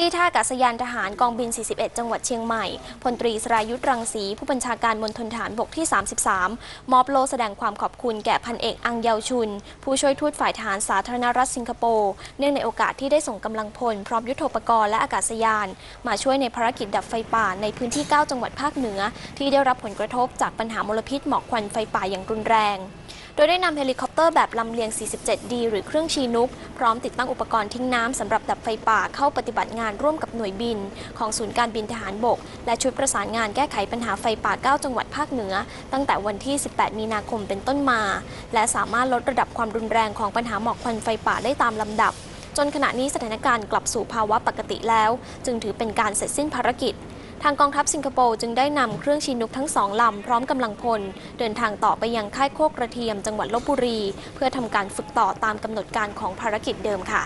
ที่ท่าอากาศยานทหารกองบิน 41 จังหวัดเชียงใหม่ พลตรีสรายุทธ์รังสี ผู้บัญชาการมณฑลฐานบกที่ 33 มอบโลแสดงความขอบคุณแก่พันเอกอังเยาวชุน ผู้ช่วยทูตฝ่ายทหารสาธารณรัฐสิงคโปร์ เนื่องในโอกาสที่ได้ส่งกำลังพล พร้อมยุทโธปกรณ์และอากาศยาน มาช่วยในภารกิจดับไฟป่าในพื้นที่ 9 จังหวัดภาคเหนือ ที่ได้รับผลกระทบจากปัญหามลพิษหมอกควันไฟป่าอย่างรุนแรง โดยได้นำเฮลิคอปเตอร์แบบลำเลียง 47D หรือเครื่องชีนุก พร้อมติดตั้งอุปกรณ์ทิ้งน้ำสำหรับดับไฟป่าเข้าปฏิบัติงานร่วมกับหน่วยบิน ของศูนย์การบินทหารบก และชุดประสานงานแก้ไขปัญหาไฟป่า 9 จังหวัดภาคเหนือ ตั้งแต่วันที่ 18 มีนาคมเป็นต้นมา และสามารถลดระดับความรุนแรงของปัญหาหมอกควันไฟป่าได้ตามลำดับ จนขณะนี้สถานการณ์กลับสู่ภาวะปกติแล้ว จึงถือเป็นการเสร็จสิ้นภารกิจ ทางกองทัพสิงคโปร์จึงได้นำเครื่องชินุกทั้งสองลำพร้อมกำลังพล เดินทางต่อไปยังค่ายโคกกระเทียมจังหวัดลบบุรี เพื่อทำการฝึกต่อตามกำหนดการของภารกิจเดิมค่ะ